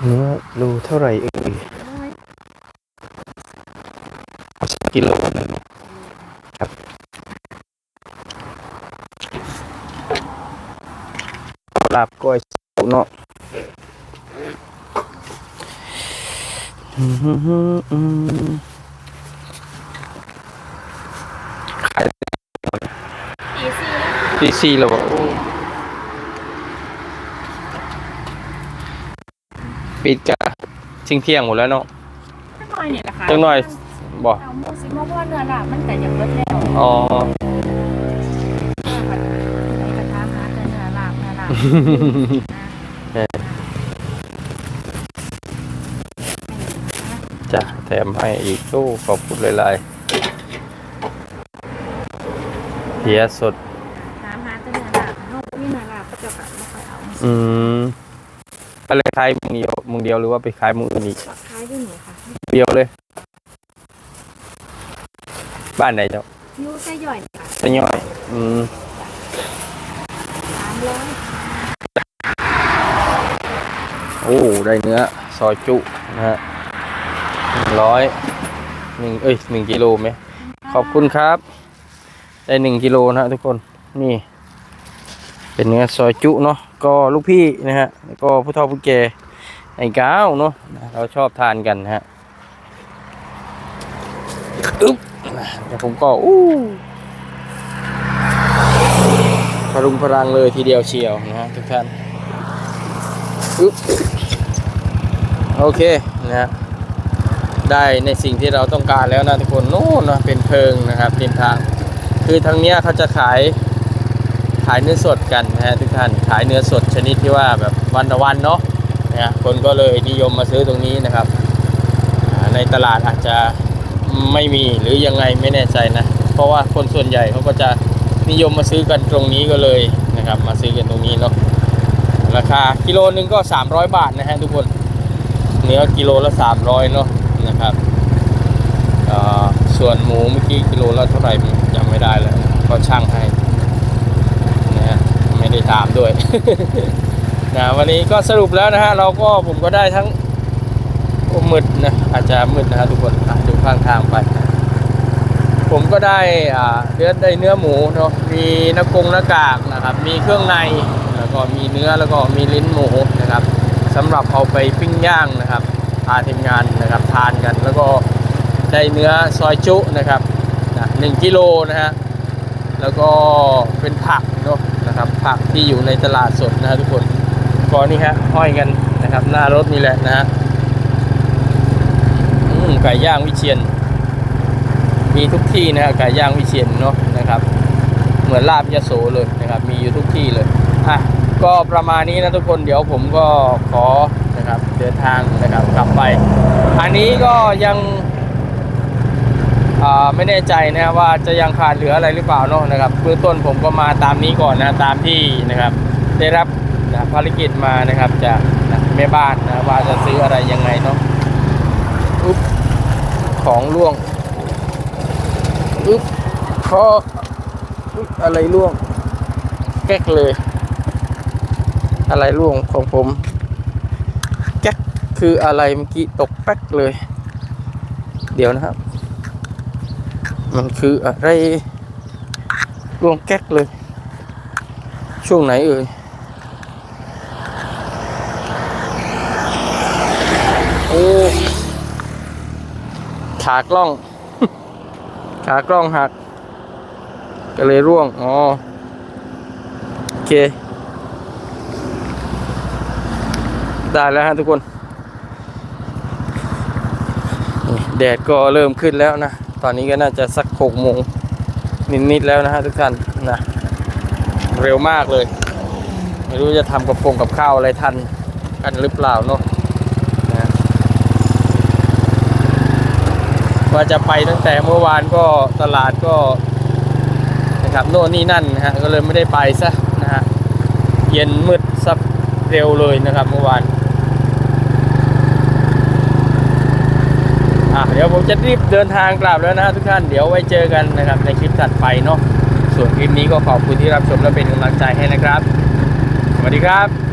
เนื้อรูเท่าไหร่เอ่ยสักกิโลนึงครับลาบก้อยสุเนาะอืมอืมอืมขาย ตีสี่ ตีสี่แล้วบอกปิดกะชิงเที่ยงหมดแล้วเนาะจังหน่อยเนี่ยแหละค่ะจังหน่อยบอกเอาหมูสิมาว่าเนื้อละมันแต่ยังเบิดแล้วอ๋อในกระทะหาแต่เนื้อลาบเนื้อลาบจ้ะแถมให้อีกตู้ขอบคุณหลายๆเพียสด อยเอาอืมอะไรขายมึงเดียวมึงเดียวหรือว่าไปขายมึงอื่นอีกขายด้วยหนูค่ะเดียวเลย บ้านไหนเจ้ายูไส้ย่อยค่ะจะย่อยอืมสามร้อยโอ้ได้เนื้อ ซอยจุนะฮะหนึ่งร้อยหนึ่งเอ้ยหนึ่งกิโลไหมขอบคุณครับ ได้หนึ่งกิโลนะฮะทุกคนนี่ เป็นเนื้อซอยจุเนาะ ก็ลูกพี่นะฮะแล้วก็ผู้เฒ่าผู้แก่ไอ้ก้าวเนาะเราชอบทานกันฮะอึ๊บแต่ผมก็อู้พรุงพรังเลยทีเดียวเชียวนะฮะทุกท่านอึ๊บโอเคนะฮะได้ในสิ่งที่เราต้องการแล้วนะทุกคนโน่นนะเป็นเพิงนะครับริมทาง คือทางเนี้ยเขาจะขายายเนื้อสดกันนะฮะทุกท่านขายเนื้อสดชนิดที่ว่าแบบวันต่อวันเนาะนะคนก็เลยนิยมมาซื้อตรงนี้นะครับ ในตลาดอาจจะไม่มีหรือยังไงไม่แน่ใจนะ เพราะว่าคนส่วนใหญ่เขาก็จะนิยมมาซื้อกันตรงนี้ก็เลยนะครับ มาซื้อกันตรงนี้เนาะราคากิโลนึงก็ 300 บาทนะฮะทุกคนเนื้อกิโลละ 300เนาะนะครับส่วนหมูเมื่อกี้กิโลละเท่าไหร่จำไม่ได้แล้วก็ช่างให้ ไม่ได้ถามด้วยนะวันนี้ก็สรุปแล้วนะฮะเราก็ผมก็ได้ทั้งมืดนะอาจจะมืดนะฮะทุกคนดูข้างทางไป ผมก็ได้อ่าเนื้อได้เนื้อหมูเนาะมีหน้ากงหน้ากากนะครับ มีเครื่องในแล้วก็มีเนื้อแล้วก็มีลิ้นหมูนะครับสำหรับเอาไปปิ้งย่างนะครับพาทีมงานนะครับทานกัน แล้วก็ได้เนื้อซอยจุนะครับหนึ่งกิโลนะฮะแล้วก็เป็นผักเนาะ นะครับ ผักที่อยู่ในตลาดสดนะฮะทุกคนก็นี่ฮะห้อยกันนะครับ หน้ารถนี่แหละนะฮะไก่ย่างวิเชียน มีทุกที่นะฮะไก่ย่างวิเชียนเนาะนะครับ เหมือนลาบยะโสเลยนะครับ มีอยู่ทุกที่เลยอะก็ประมาณนี้นะทุกคนเดี๋ยวผมก็ขอนะครับเดินทางนะครับกลับไป อันนี้ก็ยัง ไม่แน่ใจนะว่าจะยังขาดเหลืออะไรหรือเปล่าเนาะนะครับเบื้องต้นผมก็มาตามนี้ก่อนนะตามที่นะครับได้รับนะภารกิจมานะครับจากนะแม่บ้านนะว่าจะซื้ออะไรยังไงเนาะอุ๊บของล่วงอึ๊บคออุ๊ยอะไรร่วง แก๊กเลย อะไรร่วงของผมแก๊กคืออะไรเมื่อกี้ตกแป๊กเลย เดี๋ยวนะครับ มันคืออะไรร่วงแก๊กเลย ช่วงไหนเอ่ยโอ้ขากล้อง ขากล้องหัก ก็เลยร่วง อ๋อ โอเค ได้แล้วฮะทุกคน แดดก็เริ่มขึ้นแล้วนะ ตอนนี้ก็น่าจะสักหกโมงนิดๆแล้วนะฮะทุกท่านนะเร็วมากเลย ไม่รู้จะทำกับพงกับข้าวอะไรทันกันหรือเปล่าเนาะนะว่าจะไปตั้งแต่เมื่อวานก็ตลาดก็นะครับโน่นนี่นั่นนะฮะก็เลยไม่ได้ไปซะนะฮะเย็นมืดซับเร็วเลยนะครับเมื่อวาน อะเดี๋ยวผมจะรีบเดินทางกลับแล้วนะทุกท่านเดี๋ยวไว้เจอกันนะครับในคลิปถัดไปเนาะส่วนคลิปนี้ก็ขอบคุณที่รับชมและเป็นกำลังใจให้นะครับ สวัสดีครับ